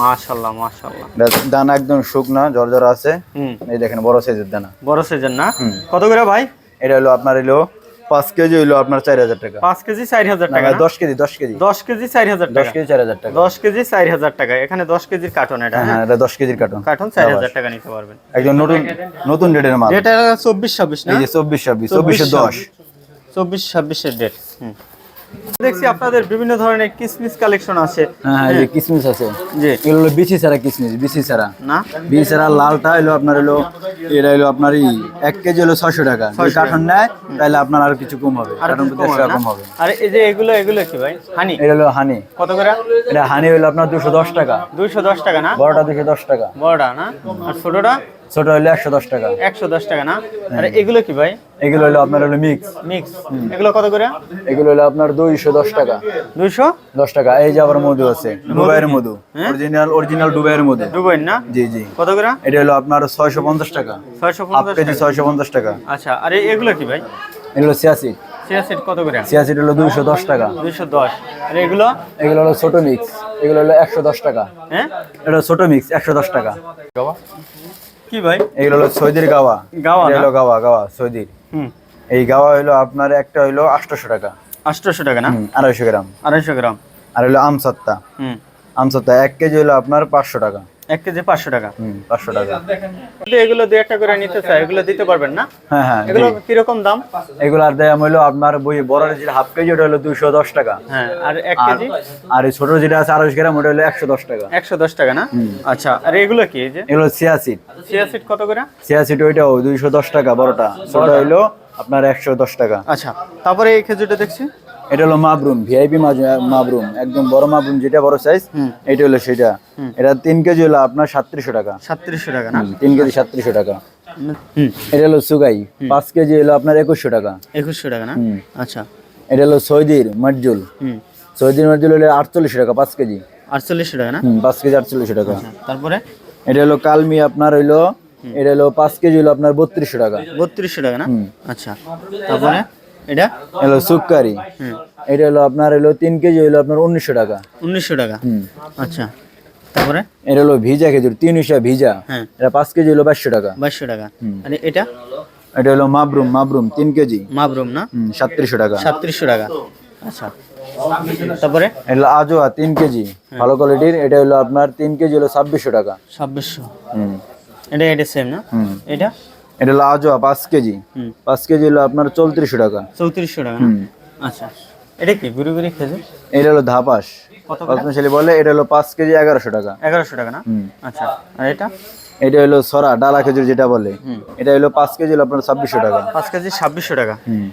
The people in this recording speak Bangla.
মাশাল্লাহ মাশাল্লাহ এটা দানা একদম শুকনা জর্জর আছে। হুম। এই দেখেন বড় সাইজের দানা। বড় সাইজের না? কত করে ভাই? এটা হলো আপনার হলো পাঁচ কেজি হইল আপনার চার হাজার টাকা। পাঁচ কেজি চার হাজার টাকা দশ কেজি দশ কেজি। দশ কেজি চার হাজার দশ কেজি চার হাজার টাকা। দশ কেজি চার হাজার টাকা। এখানে দশ কেজির কার্টন এটা হ্যাঁ হ্যাঁ? হ্যাঁ এটা দশ কেজির কার্টন কার্টন চার হাজার টাকা নিতে পারবেন। একদম নতুন নতুন ডেটের মাল। যেটা চব্বিশ ছাব্বিশ না? চব্বিশ ছাব্বিশ চব্বিশে দশ। চব্বিশ ছাব্বিশের ডেট দেখছি আপনাদের বিভিন্ন ধরনের কিসমিস কালেকশন আছে। হ্যাঁ হ্যাঁ এই কিসমিস আছে। জি। এগুলো হলো বিচি ছাড়া কিসমিস বিচি ছাড়া। না? বিচি ছাড়া লালটা হলো আপনার হলো এটা হলো আপনার এই এক কেজি হলো ছয়শো টাকা। যদি কার্টন নেয় তাহলে আপনার আর কিছু কম হবে। কার্টন হবে টাকা কম হবে। আর এই যে এগুলো এগুলো কি ভাই? হানি? এটা হলো হানি। কত করে? এটা হানি হলো আপনার দুশো দশ টাকা। দুইশো দশ টাকা না? বড়টা দুশো দশ টাকা। বড়টা না? আর ছোটটা? ছোট হলো একশো দশ টাকা। একশো দশ টাকা না? আর এগুলো কি ভাই? এগুলো হলো আপনার হলো মিক্স মিক্স এগুলো কত করে? এগুলো হলো আপনার দুইশো দশ টাকা। দুইশো? দশ টাকা। এই যে আবার মধু আছে দুবাইয়ের মধু। অরিজিনাল অরিজিনাল দুবাইয়ের মধু। দুবাই না? জি জি। কত করে? এটা হলো আপনার ছয়শো পঞ্চাশ টাকা। ছয়শো পঞ্চাশ কেজি ছয়শো পঞ্চাশ টাকা। আচ্ছা আর এগুলো কি ভাই? এগুলো সিয়াসি সিয়াসিড কত করে? সিয়াসি হলো দুইশো দশ টাকা। দুইশো দশ। আর এগুলো? এগুলো হলো ছোট মিক্স এগুলো হলো একশো দশ টাকা। হ্যাঁ? এটা ছোট মিক্স একশো দশ টাকা। কি ভাই? এগুলো হলো সৌদির গাওয়া। গাওয়া হলো গাওয়া গাওয়া সৌদির। হুম। এই গাওয়া হলো আপনার একটা হলো আটশোশো টাকা। আটশোশো টাকা না? আড়াইশো গ্রাম। আড়াইশো গ্রাম। আর হলো আমসত্তা। হুম। আমসত্তা এক কেজি হলো আপনার পাঁচশো টাকা। এক কেজি পাঁচশো টাকা। পাঁচশো টাকা। এগুলো দু একটা করে নিতে চাই এগুলো দিতে পারবেন না? হ্যাঁ হ্যাঁ এগুলো কীরকম দাম? এগুলার দাম হলো আপনার বই বড় যেটা হাফ কেজি ওটা হলো দুশো দশ টাকা। হ্যাঁ আর এক কেজি? আর ছোট যেটা আছে আড়াইশো গ্রাম ওটা হলো একশো দশ টাকা। একশো দশ টাকা না? আচ্ছা আর এগুলো কি এই যে? এগুলো সিয়াসিড সিয়াসিড কত করে? সিয়াসিড ওইটাও দুইশো দশ টাকা বড়টা। ছোট হইল আপনার একশো দশ টাকা। আচ্ছা তারপরে এই খেজুরটা দেখছি। এটা হলো মাবরুম ভিআইপি মাবরুম একদম বড় মাবরুম যেটা বড় সাইজ এটা হলো সেটা। এটা তিন কেজি হলো আপনার সাতত্রিশশো টাকা। সাতত্রিশশো টাকা না? তিন কেজি সাতত্রিশশো টাকা। এটা হলো সুগাই পাঁচ কেজি হলো আপনার একুশশো টাকা। একুশশো টাকা না? আচ্ছা। এটা হলো সৌদির মজ্জুল। হুম। সৌদির মজ্জুল হলো আটচল্লিশশো টাকা পাঁচ কেজি। আটচল্লিশশো টাকা না? পাঁচ কেজি আটচল্লিশশো টাকা। তারপরে? এটা হলো কালমি আপনার হইল এটা হলো পাঁচ কেজি হলো আপনার বত্রিশশো টাকা। বত্রিশশো টাকা না? আচ্ছা তারপরে? এটা? হলো সুকারি হুম। এটা হলো আপনার হলো তিন কেজি হলো আপনার উনিশশো টাকা। উনিশশো টাকা? আচ্ছা। তারপরে? এটা হলো ভিজা খেজুর তিন হিসা ভিজা। হ্যাঁ। এটা পাঁচ কেজি হলো বাইশশো টাকা। বাইশশো টাকা। আর এটা? এটা হলো মাবরুম মাবরুম তিন কেজি। মাবরুম না? সাতত্রিশশো টাকা। সাতত্রিশশো টাকা। আচ্ছা। তারপরে? এটা আজোয়া তিন কেজি। ভালো কোয়ালিটির। এটা হলো আপনার তিন কেজি হলো ছাব্বিশশো টাকা। ছাব্বিশশো। হুম। এটা এটা সেম না? এটা? এটা লাজোয়া পাঁচ কেজি। হুম। পাঁচ কেজি হলো আপনার চৌত্রিশশো টাকা। চৌত্রিশশো টাকা আচ্ছা। এটা কি গুড়ি গুড়ি খেজুর? এটা হলো ধাপাস। পদ্মশালী বলে এটা হলো পাঁচ কেজি এগারোশো টাকা। এগারোশো টাকা না? আচ্ছা। আর এটা? এটা হলো সরা ডালা খেজুর যেটা বলে। এটা হলো পাঁচ কেজি হলো আপনার ছাব্বিশশো টাকা। পাঁচ কেজি ছাব্বিশশো টাকা। হুম।